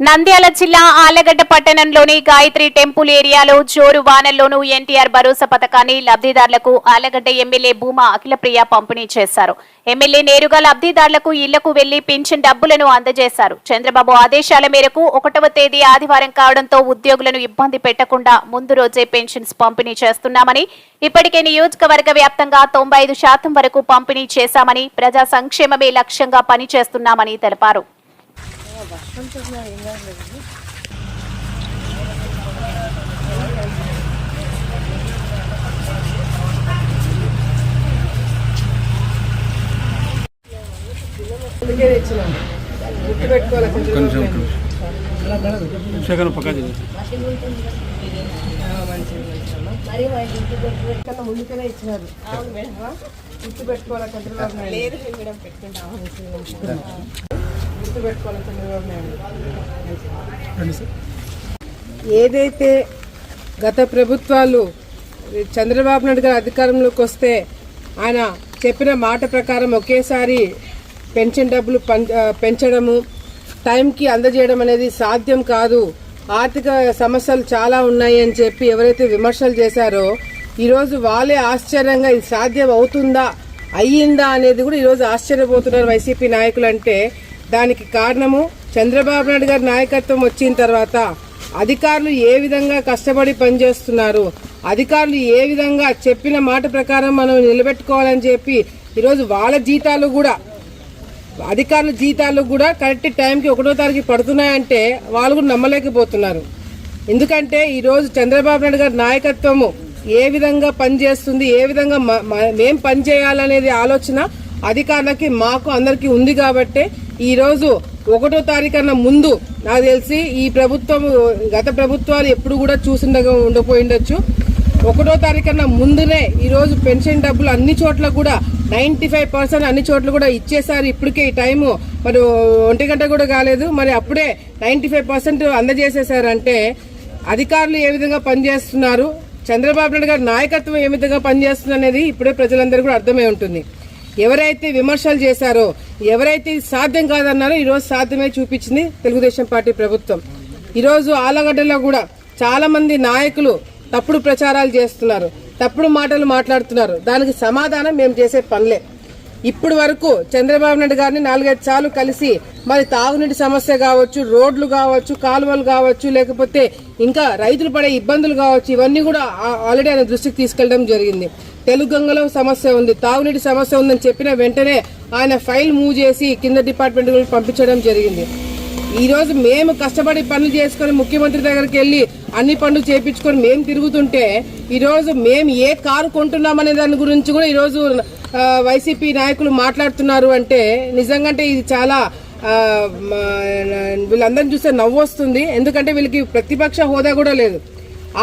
నంద్యాల జిల్లా ఆలగడ్డ పట్టణంలోని గాయత్రి టెంపుల్ ఏరియాలో జోరు వానల్లోనూ ఎన్టీఆర్ భరోసా పథకాన్ని లబ్ధిదారులకు ఆలగడ్డ ఎమ్మెల్యే భూమా అఖిలప్రియ పంపిణీ చేశారు. ఎమ్మెల్యే నేరుగా లబ్ధిదారులకు ఇళ్ళకు వెళ్ళి పింఛన్ డబ్బులను అందజేశారు. చంద్రబాబు ఆదేశాల మేరకు ఒకటవ తేదీ ఆదివారం కావడంతో ఉద్యోగులను ఇబ్బంది పెట్టకుండా ముందు రోజే పెన్షన్స్ పంపిణీ చేస్తున్నామని ఇప్పటికే నియోజకవర్గ వ్యాప్తంగా తొంభై ఐదు శాతం వరకు పంపిణీ చేశామని ప్రజా సంక్షేమమే లక్ష్యంగా పనిచేస్తున్నామని తెలిపారు. అందుకే తెచ్చినాం గుర్తు పెట్టుకోవాలి కొంచెం శేఖర్ పక్క ముందుకనే ఇచ్చినారు గుర్తు పెట్టుకోవాలి ఏదైతే గత ప్రభుత్వాలు చంద్రబాబు నాయుడు గారు అధికారంలోకి వస్తే ఆయన చెప్పిన మాట ప్రకారం ఒకేసారి పెన్షన్ డబ్బులు పం- పెంచడము టైంకి అందజేయడం అనేది సాధ్యం కాదు. ఆర్థిక సమస్యలు చాలా ఉన్నాయి అని చెప్పి ఎవరైతే విమర్శలు చేశారో ఈరోజు వాళ్ళే ఆశ్చర్యంగా ఇది సాధ్యం అవుతుందా అయ్యిందా అనేది కూడా ఈరోజు ఆశ్చర్యపోతున్నారు వైసీపీ నాయకులు అంటే దానికి కారణము చంద్రబాబు నాయుడు గారి నాయకత్వం వచ్చిన తర్వాత అధికారులు ఏ విధంగా కష్టపడి పనిచేస్తున్నారు అధికారులు ఏ విధంగా చెప్పిన మాట ప్రకారం మనం నిలబెట్టుకోవాలని చెప్పి ఈరోజు వాళ్ళ జీతాలు కూడా అధికారుల జీతాలు కూడా కరెక్ట్ టైంకి ఒకటో తారీఖు పడుతున్నాయంటే వాళ్ళు కూడా నమ్మలేకపోతున్నారు. ఎందుకంటే ఈరోజు చంద్రబాబు నాయుడు గారి నాయకత్వము ఏ విధంగా పనిచేస్తుంది ఏ విధంగా మ- మ- మేం పనిచేయాలనేది ఆలోచన అధికారులకి మాకు అందరికీ ఉంది కాబట్టే ఈరోజు ఒకటో తారీఖు అన్న ముందు నాకు తెలిసి ఈ ప్రభుత్వం గత ప్రభుత్వాలు ఎప్పుడు కూడా చూసిండగా ఉండపోయిండొచ్చు ఒకటో తారీఖు అన్న ముందునే ఈరోజు పెన్షన్ డబ్బులు అన్ని చోట్ల కూడా నైంటీ ఫైవ్ పర్సెంట్ అన్ని చోట్ల కూడా ఇచ్చేసారు ఇప్పటికే ఈ టైము మరి ఒంటి గంట కూడా కాలేదు. మరి అప్పుడే నైంటీ ఫైవ్ పర్సెంట్ అందజేసేసారంటే అధికారులు ఏ విధంగా పనిచేస్తున్నారు? చంద్రబాబు నాయుడు గారి నాయకత్వం ఏ విధంగా పనిచేస్తుంది అనేది ఇప్పుడే ప్రజలందరూ కూడా అర్థమై ఉంటుంది. ఎవరైతే విమర్శలు చేశారో ఎవరైతే సాధ్యం కాదన్నారో ఈరోజు సాధ్యమే చూపించింది తెలుగుదేశం పార్టీ ప్రభుత్వం. ఈరోజు ఆలగడ్డలో కూడా చాలామంది నాయకులు తప్పుడు ప్రచారాలు చేస్తున్నారు తప్పుడు మాటలు మాట్లాడుతున్నారు. దానికి సమాధానం మేము చేసే పనులే. ఇప్పుడు వరకు చంద్రబాబు నాయుడు గారిని నాలుగైదు సార్లు కలిసి మరి తాగునీటి సమస్య కావచ్చు రోడ్లు కావచ్చు కాలువలు కావచ్చు లేకపోతే ఇంకా రైతులు పడే ఇబ్బందులు కావచ్చు ఇవన్నీ కూడా ఆల్రెడీ ఆయన దృష్టికి తీసుకెళ్ళడం జరిగింది. తెలుగంగలో సమస్య ఉంది. తాగునీటి సమస్య ఉందని చెప్పిన వెంటనే ఆయన ఫైల్ మూవ్ చేసి కింద డిపార్ట్మెంట్ పంపించడం జరిగింది. ఈ రోజు మేము కష్టపడి పనులు చేసుకొని ముఖ్యమంత్రి దగ్గరికి వెళ్ళి అన్ని పనులు చేపించుకొని మేము తిరుగుతుంటే ఈ రోజు మేము ఏ కారు కొంటున్నామనే దాని గురించి కూడా ఈరోజు వైసీపీ నాయకులు మాట్లాడుతున్నారు అంటే నిజంగా అంటే ఇది చాలా వీళ్ళందరిని చూస్తే నవ్వు వస్తుంది ఎందుకంటే వీళ్ళకి ప్రతిపక్ష హోదా కూడా లేదు.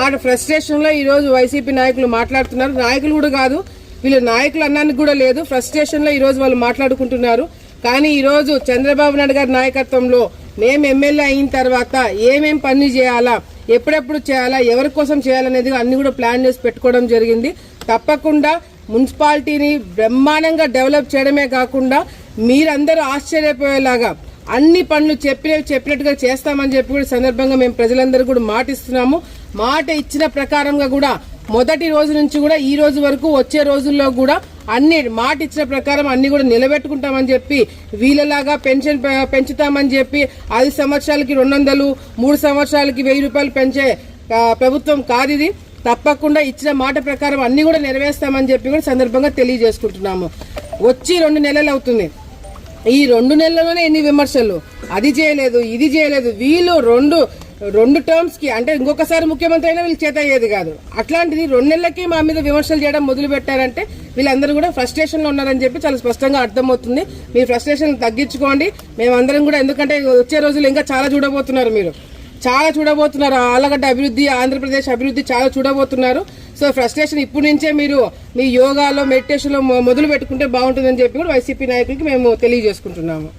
ఆడ ఫ్రస్ట్రేషన్లో ఈరోజు వైసీపీ నాయకులు మాట్లాడుతున్నారు. నాయకులు కూడా కాదు వీళ్ళు నాయకులు అన్నానికి కూడా లేదు. ఫ్రస్ట్రేషన్లో ఈరోజు వాళ్ళు మాట్లాడుకుంటున్నారు. కానీ ఈరోజు చంద్రబాబు నాయుడు గారి నాయకత్వంలో మేము ఎమ్మెల్యే అయిన తర్వాత ఏమేం పని చేయాలా ఎప్పుడెప్పుడు చేయాలా ఎవరి కోసం చేయాలనేది అన్ని కూడా ప్లాన్ చేసి పెట్టుకోవడం జరిగింది. తప్పకుండా మున్సిపాలిటీని బ్రహ్మాండంగా డెవలప్ చేయడమే కాకుండా మీరందరూ ఆశ్చర్యపోయేలాగా అన్ని పనులు చెప్పినవి చెప్పినట్టుగా చేస్తామని చెప్పి కూడా సందర్భంగా మేము ప్రజలందరూ కూడా మాటిస్తున్నాము. మాట ఇచ్చిన ప్రకారంగా కూడా మొదటి రోజు నుంచి కూడా ఈ రోజు వరకు వచ్చే రోజుల్లో కూడా అన్ని మాట ఇచ్చిన ప్రకారం అన్ని కూడా నిలబెట్టుకుంటామని చెప్పి వీళ్ళలాగా పెన్షన్ పెంచుతామని చెప్పి ఐదు సంవత్సరాలకి రెండు వందలు మూడు సంవత్సరాలకి వెయ్యి రూపాయలు పెంచే ప్రభుత్వం కాదు ఇది. తప్పకుండా ఇచ్చిన మాట ప్రకారం అన్ని కూడా నెరవేర్స్తామని చెప్పి కూడా సందర్భంగా తెలియజేసుకుంటున్నాము. వచ్చి రెండు నెలలు అవుతుంది. ఈ రెండు నెలల్లోనే ఎన్ని విమర్శలు? అది చేయలేదు ఇది చేయలేదు. వీళ్ళు రెండు రెండు టర్మ్స్కి అంటే ఇంకొకసారి ముఖ్యమంత్రి అయినా వీళ్ళు చేత అయ్యేది కాదు. అట్లాంటిది రెండు నెలలకి మా మీద విమర్శలు చేయడం మొదలు పెట్టారంటే వీళ్ళందరూ కూడా ఫ్రస్ట్రేషన్లో ఉన్నారని చెప్పి చాలా స్పష్టంగా అర్థమవుతుంది. మీ ఫ్రస్ట్రేషన్ తగ్గించుకోండి. మేమందరం కూడా ఎందుకంటే వచ్చే రోజులు ఇంకా చాలా చూడబోతున్నారు మీరు. చాలా చూడబోతున్నారు. ఆలగడ్డ అభివృద్ధి ఆంధ్రప్రదేశ్ అభివృద్ధి చాలా చూడబోతున్నారు. సో ఫ్రస్ట్రేషన్ ఇప్పటి నుంచే మీరు మీ యోగాలో మెడిటేషన్లో మొదలు పెట్టుకుంటే బాగుంటుందని చెప్పి కూడా వైసీపీ నాయకులకి మేము తెలియజేసుకుంటున్నాము.